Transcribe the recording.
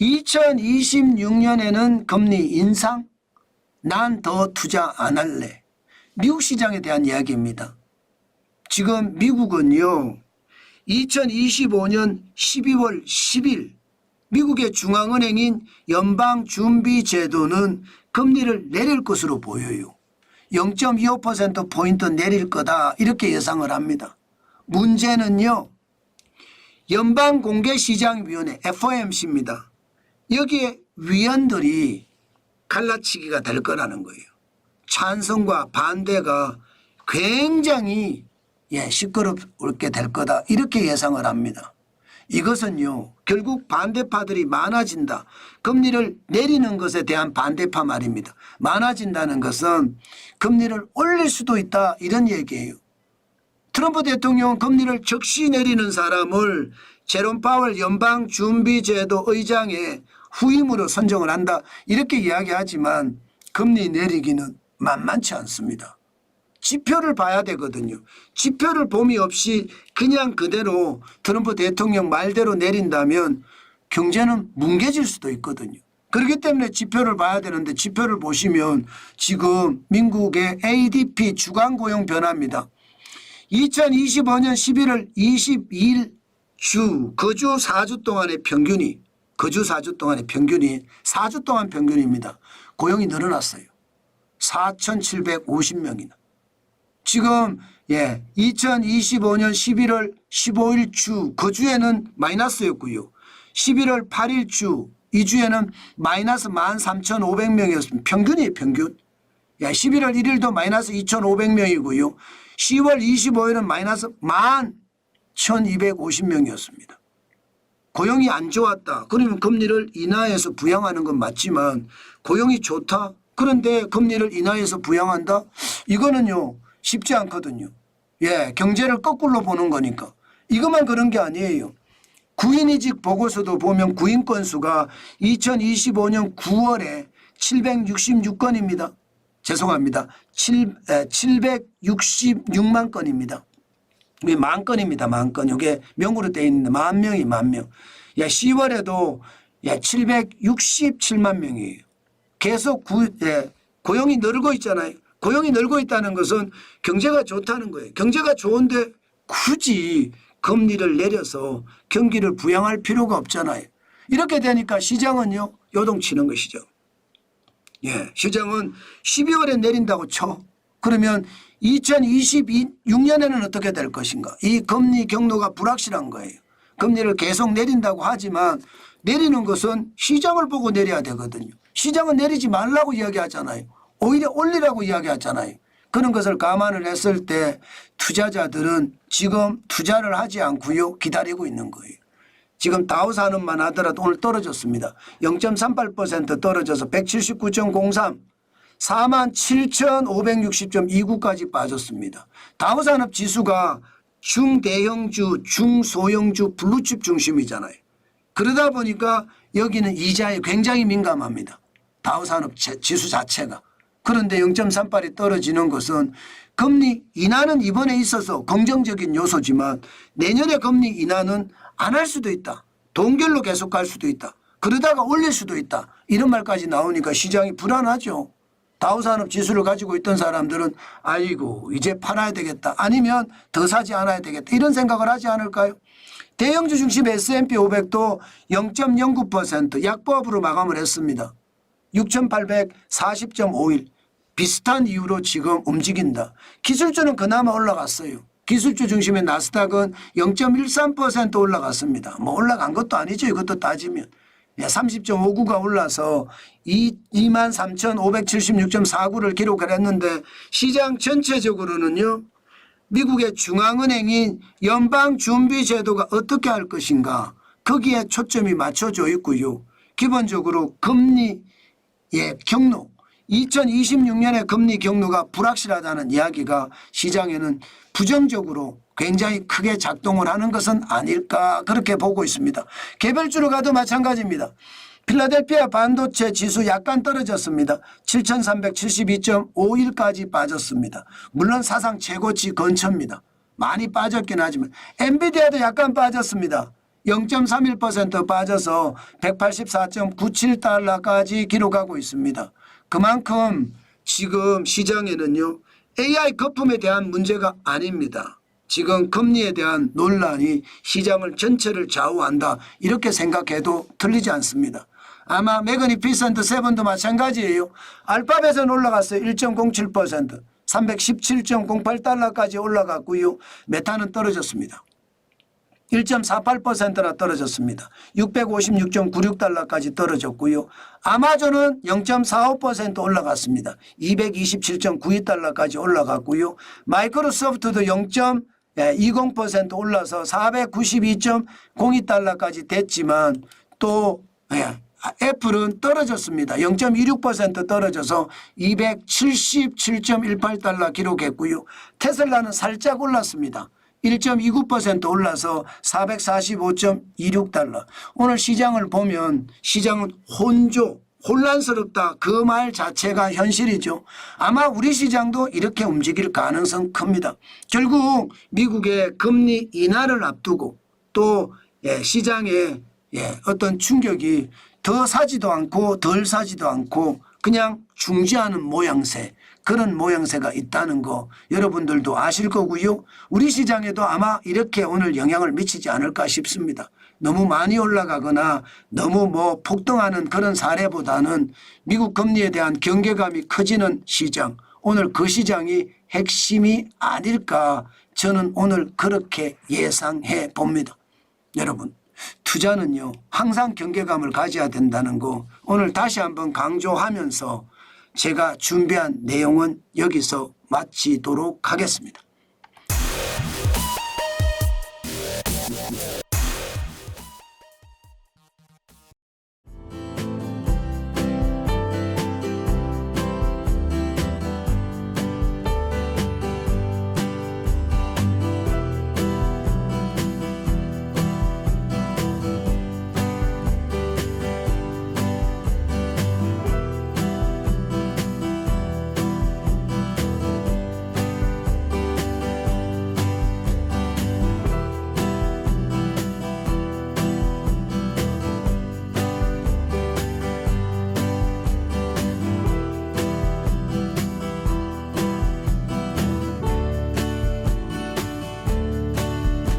2026년에는 금리 인상? 난 더 투자 안 할래. 미국 시장에 대한 이야기입니다. 지금 미국은요. 2025년 12월 10일 미국의 중앙은행인 연방준비제도는 금리를 내릴 것으로 보여요. 0.25%포인트 내릴 거다 이렇게 예상을 합니다. 문제는요. 연방공개시장위원회 FOMC입니다. 여기에 위원들이 갈라치기가 될 거라는 거예요. 찬성과 반대가 굉장히 예, 시끄럽게 될 거다 이렇게 예상을 합니다. 이것은요 결국 반대파들이 많아진다. 금리를 내리는 것에 대한 반대파 말입니다. 많아진다는 것은 금리를 올릴 수도 있다 이런 얘기예요. 트럼프 대통령은 금리를 적시 내리는 사람을 제롬 파월 연방준비제도 의장의 후임으로 선정을 한다 이렇게 이야기하지만 금리 내리기는 만만치 않습니다. 지표를 봐야 되거든요. 지표를 봄이 없이 그냥 그대로 트럼프 대통령 말대로 내린다면 경제는 뭉개질 수도 있거든요. 그렇기 때문에 지표를 봐야 되는데 지표를 보시면 지금 미국의 ADP 주간 고용 변화입니다. 2025년 11월 22일 주 거주 4주 동안의 평균이 거주 4주 동안의 평균이 4주 동안 평균입니다. 고용이 늘어났어요. 4,750명이나. 지금 예 2025년 11월 15일 주 그 주에는 마이너스였고요. 11월 8일 주 이 주에는 마이너스 13,500명이었습니다. 평균이에요 평균. 예, 11월 1일도 마이너스 2,500명이고요. 10월 25일은 마이너스 11,250명이었습니다. 고용이 안 좋았다. 그러면 금리를 인하해서 부양하는 건 맞지만 고용이 좋다. 그런데 금리를 인하해서 부양한다? 이거는요 쉽지 않거든요. 예, 경제를 거꾸로 보는 거니까. 이것만 그런 게 아니에요. 구인이직 보고서도 보면 구인 건수가 2025년 9월에 766건입니다. 죄송합니다. 7, 766만 건입니다. 이게 만 건입니다. 만 건. 이게 명으로 되어 있는데 만 명이 만 명. 야, 10월에도 야, 767만 명이에요. 계속 구, 예, 고용이 늘고 있잖아요. 고용이 늘고 있다는 것은 경제가 좋다는 거예요. 경제가 좋은데 굳이 금리를 내려서 경기를 부양할 필요가 없잖아요. 이렇게 되니까 시장은요, 요동치는 것이죠. 예, 시장은 12월에 내린다고 쳐. 그러면 2026년에는 어떻게 될 것인가? 이 금리 경로가 불확실한 거예요. 금리를 계속 내린다고 하지만 내리는 것은 시장을 보고 내려야 되거든요. 시장은 내리지 말라고 이야기하잖아요. 오히려 올리라고 이야기하잖아요. 그런 것을 감안을 했을 때 투자자들은 지금 투자를 하지 않고요. 기다리고 있는 거예요. 지금 다우 산업만 하더라도 오늘 떨어졌습니다. 0.38% 떨어져서 179.03 4만 7,560.29까지 빠졌습니다. 다우산업 지수가 중대형주, 중소형주, 블루칩 중심이잖아요. 그러다 보니까 여기는 이자에 굉장히 민감합니다. 다우산업 지수 자체가. 그런데 0.38이 떨어지는 것은 금리 인하는 이번에 있어서 긍정적인 요소지만 내년에 금리 인하는 안 할 수도 있다. 동결로 계속 갈 수도 있다. 그러다가 올릴 수도 있다. 이런 말까지 나오니까 시장이 불안하죠. 다우산업 지수를 가지고 있던 사람들은 아이고 이제 팔아야 되겠다. 아니면 더 사지 않아야 되겠다. 이런 생각을 하지 않을까요? 대형주 중심 S&P 500도 0.09% 약보합으로 마감을 했습니다. 6,840.51 비슷한 이유로 지금 움직인다. 기술주는 그나마 올라갔어요. 기술주 중심의 나스닥은 0.13% 올라갔습니다. 뭐 올라간 것도 아니죠. 이것도 따지면. 30.59가 올라서 23,576.49를 기록을 했는데 시장 전체적으로는요. 미국의 중앙은행인 연방준비제도가 어떻게 할 것인가 거기에 초점이 맞춰져 있고요. 기본적으로 금리의 경로 2026년의 금리 경로가 불확실하다는 이야기가 시장에는 부정적으로 굉장히 크게 작동을 하는 것은 아닐까 그렇게 보고 있습니다. 개별주로 가도 마찬가지입니다. 필라델피아 반도체 지수 약간 떨어졌습니다. 7,372.51까지 빠졌습니다. 물론 사상 최고치 근처입니다. 많이 빠졌긴 하지만 엔비디아도 약간 빠졌습니다. 0.31% 빠져서 184.97달러까지 기록하고 있습니다. 그만큼 지금 시장에는요 AI 거품에 대한 문제가 아닙니다. 지금 금리에 대한 논란이 시장을 전체를 좌우한다 이렇게 생각해도 틀리지 않습니다. 아마 매그니 피센트 세븐도 마찬가지예요. 알파벳은 올라갔어요. 1.07% 317.08달러까지 올라갔고요. 메타는 떨어졌습니다. 1.48%나 떨어졌습니다. 656.96달러까지 떨어졌고요. 아마존은 0.45% 올라갔습니다. 227.92달러까지 올라갔고요. 마이크로소프트도 0.20% 올라서 492.02달러까지 됐지만 또 예, 애플은 떨어졌습니다. 0.26% 떨어져서 277.18달러 기록했고요. 테슬라는 살짝 올랐습니다. 1.29% 올라서 445.26달러. 오늘 시장을 보면 시장은 혼조, 혼란스럽다. 그 말 자체가 현실이죠. 아마 우리 시장도 이렇게 움직일 가능성 큽니다. 결국 미국의 금리 인하를 앞두고 또 예, 시장에 예, 어떤 충격이 더 사지도 않고 덜 사지도 않고 그냥 중지하는 모양새 그런 모양새가 있다는 거 여러분들도 아실 거고요. 우리 시장에도 아마 이렇게 오늘 영향을 미치지 않을까 싶습니다. 너무 많이 올라가거나 너무 뭐 폭등하는 그런 사례보다는 미국 금리에 대한 경계감이 커지는 시장 오늘 그 시장이 핵심이 아닐까 저는 오늘 그렇게 예상해 봅니다. 여러분 투자는요 항상 경계감을 가져야 된다는 거 오늘 다시 한번 강조하면서 제가 준비한 내용은 여기서 마치도록 하겠습니다.